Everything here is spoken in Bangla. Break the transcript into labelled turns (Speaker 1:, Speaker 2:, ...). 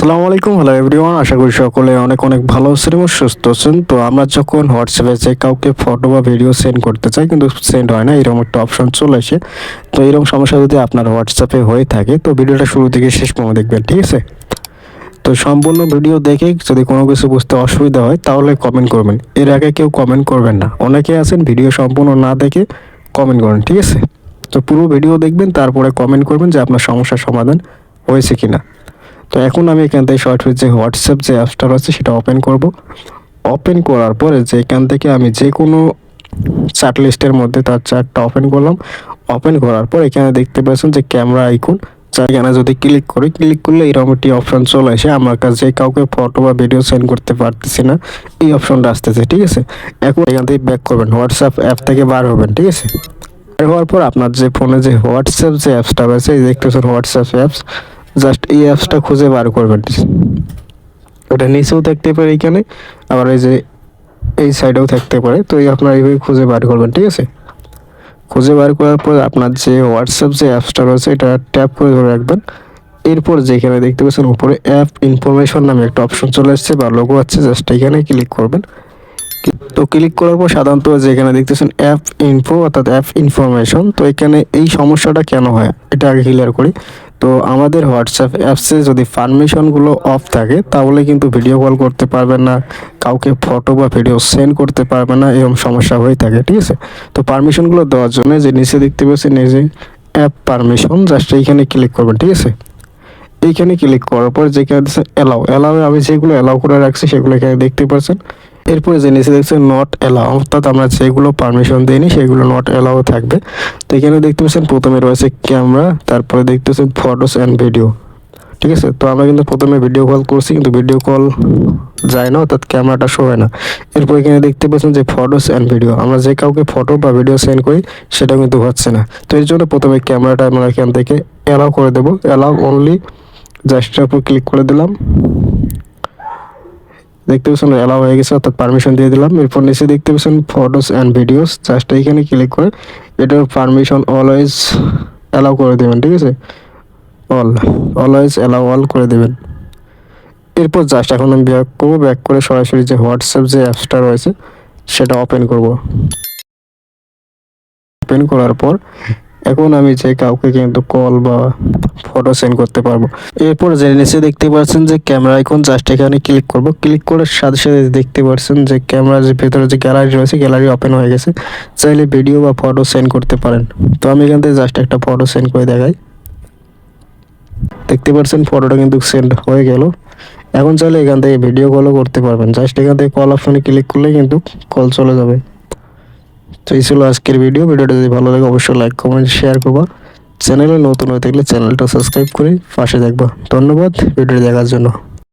Speaker 1: আসসালামু আলাইকুম। হ্যালো এভরিওয়ান আশা করি সকলে অনেক অনেক ভালো আছেন এবং সুস্থ আছেন। তো আমরা যখন হোয়াটসঅ্যাপে যে কাউকে ফটো বা ভিডিও সেন্ড করতে চাই, কিন্তু সেন্ড হয় না, এরকম একটা অপশন চলে আসে। তো এরকম সমস্যা যদি আপনার হোয়াটসঅ্যাপে হয়ে থাকে, তো ভিডিওটা শুরু থেকে শেষ পর্যন্ত দেখবেন, ঠিক আছে? তো সম্পূর্ণ ভিডিও দেখে যদি কোনো কিছু বুঝতে অসুবিধা হয়, তাহলে কমেন্ট করবেন। এর আগে কেউ কমেন্ট করবেন না। অনেকে আছেন ভিডিও সম্পূর্ণ না দেখে কমেন্ট করেন, ঠিক আছে? তো পুরো ভিডিও দেখবেন, তারপরে কমেন্ট করবেন যে আপনার সমস্যার সমাধান হয়েছে কিনা। তো এখন আমি এখান থেকে শর্ট যে হোয়াটসঅ্যাপ যে অ্যাপসটা রয়েছে সেটা ওপেন করব। ওপেন করার পরে যে এখান থেকে আমি যে কোনো চার্ট লিস্টের মধ্যে তার চার্টটা ওপেন করলাম। ওপেন করার পর এখানে দেখতে পাচ্ছেন যে ক্যামেরা আইকন এখানে যদি ক্লিক করি ক্লিক করলে এরকম একটি অপশন চলে আসে। আমার কাছে কাউকে ফটো বা ভিডিও সেন্ড করতে পারতেছি না। এই অপশনটা আসতেছে, ঠিক আছে? এখন এখান থেকে ব্যাক করবেন হোয়াটসঅ্যাপ অ্যাপ থেকে বার হবেন, ঠিক আছে? হওয়ার পর আপনার যে ফোনে যে হোয়াটসঅ্যাপ যে অ্যাপসটা রয়েছে, এই দেখতেছেন হোয়াটসঅ্যাপ অ্যাপস জাস্ট এই অ্যাপসটা খুঁজে বার করবেন ওটা নিচেও থাকতে পারে এইখানে আবার এই যে এই সাইডেও থাকতে পারে। তো এই আপনার এইভাবে খুঁজে বার করবেন, ঠিক আছে? খুঁজে বার করার পর আপনার যে হোয়াটসঅ্যাপ যে অ্যাপসটা রয়েছে, এটা ট্যাপ করে ধরে রাখবেন। এরপর যেখানে দেখতে পাচ্ছেন, উপরে অ্যাপ ইনফরমেশন নামে একটা অপশন চলে আসছে বা লোগো আছে জাস্ট এখানে ক্লিক করবেন। তো ক্লিক করার পর সাধারণত যেখানে দেখতেছেন অ্যাপ ইনফো অর্থাৎ অ্যাপ ইনফরমেশন তো এখানে এই সমস্যাটা কেন হয়? এটা আগে ক্লিয়ার করি। তো আমাদের হোয়াটসঅ্যাপ অ্যাপসে যদি পারমিশনগুলো অফ থাকে, তাহলে কিন্তু ভিডিও কল করতে পারবেন না, কাউকে ফটো বা ভিডিও সেন্ড করতে পারবে না, এরকম সমস্যা হয়ে থাকে, ঠিক আছে? তো পারমিশনগুলো দেওয়ার জন্য যে নিচে দেখতে পাচ্ছেন এই যে অ্যাপ পারমিশন জাস্ট এইখানে ক্লিক করবেন, ঠিক আছে? এইখানে ক্লিক করার পর যেখানে দিচ্ছে অ্যালাউ অ্যালাউ আমি যেগুলো অ্যালাউ করে রাখছি, সেগুলো এখানে দেখতে পাচ্ছেন। এরপরে যে নিচে দেখছে নট অ্যালাউ অর্থাৎ আমরা যেগুলো পারমিশন দিইনি, সেগুলো নট অ্যালাউ থাকবে। তো এখানে দেখতে পাচ্ছেন, প্রথমে রয়েছে ক্যামেরা তারপরে দেখতে পাচ্ছেন ফটোস অ্যান্ড ভিডিও ঠিক আছে? তো আমরা কিন্তু প্রথমে ভিডিও কল করছি, কিন্তু ভিডিও কল যায় না, অর্থাৎ ক্যামেরাটা শো হয় না। এরপর এখানে দেখতে পাচ্ছেন যে ফটোস অ্যান্ড ভিডিও আমরা যে কাউকে ফটো বা ভিডিও সেন্ড করি সেটা কিন্তু হচ্ছে না। তো এর জন্য প্রথমে ক্যামেরাটা আমরা এখান থেকে অ্যালাউ করে দেবো। অ্যালাউ অনলি জাস্টের উপর ক্লিক করে দিলাম। দেখতে পাচ্ছেন অ্যালাউ হয়ে গেছে, অর্থাৎ পারমিশন দিয়ে দিলাম। এরপর নিচে দেখতে পাচ্ছেন ফটোস অ্যান্ড ভিডিওস জাস্ট এইখানে ক্লিক করে, এটার পারমিশন অলওয়েজ অ্যালাউ করে দেবেন, ঠিক আছে? অল অলওয়েজ অ্যালাউ অল করে দেবেন। এরপর জাস্ট এখন আমি ব্যাক করব ব্যাক করে সরাসরি যে হোয়াটসঅ্যাপ যে অ্যাপসটা রয়েছে, সেটা ওপেন করব। ওপেন করার পর এখন আমি যে কাউকে কিন্তু কল বা ফটো সেন্ড করতে পারব। এরপর যে নিচে দেখতে পাচ্ছেন যে ক্যামেরা আইকন জাস্ট এখানে ক্লিক করব। ক্লিক করার সাথে সাথে দেখতে পাচ্ছেন যে ক্যামেরার যে ভেতরে যে গ্যালারি রয়েছে গ্যালারি ওপেন হয়ে গেছে। চাইলে ভিডিও বা ফটো সেন্ড করতে পারেন। তো আমি এখান থেকে জাস্ট একটা ফটো সেন্ড করে দেখাই। দেখতে পাচ্ছেন ফটোটা কিন্তু সেন্ড হয়ে গেল। এখন চাইলে এখান থেকে ভিডিও কলও করতে পারবেন। জাস্ট এখান থেকে কল অপশনে ক্লিক করলে কিন্তু কল চলে যাবে। তো এই ছিল আজকের ভিডিও ভিডিওটা যদি ভালো লাগে, অবশ্যই লাইক কমেন্ট শেয়ার করবা। চ্যানেলে নতুন হয়ে থাকলে চ্যানেলটা সাবস্ক্রাইব করে পাশে দেখবা ধন্যবাদ। ভিডিওটি দেখার জন্য।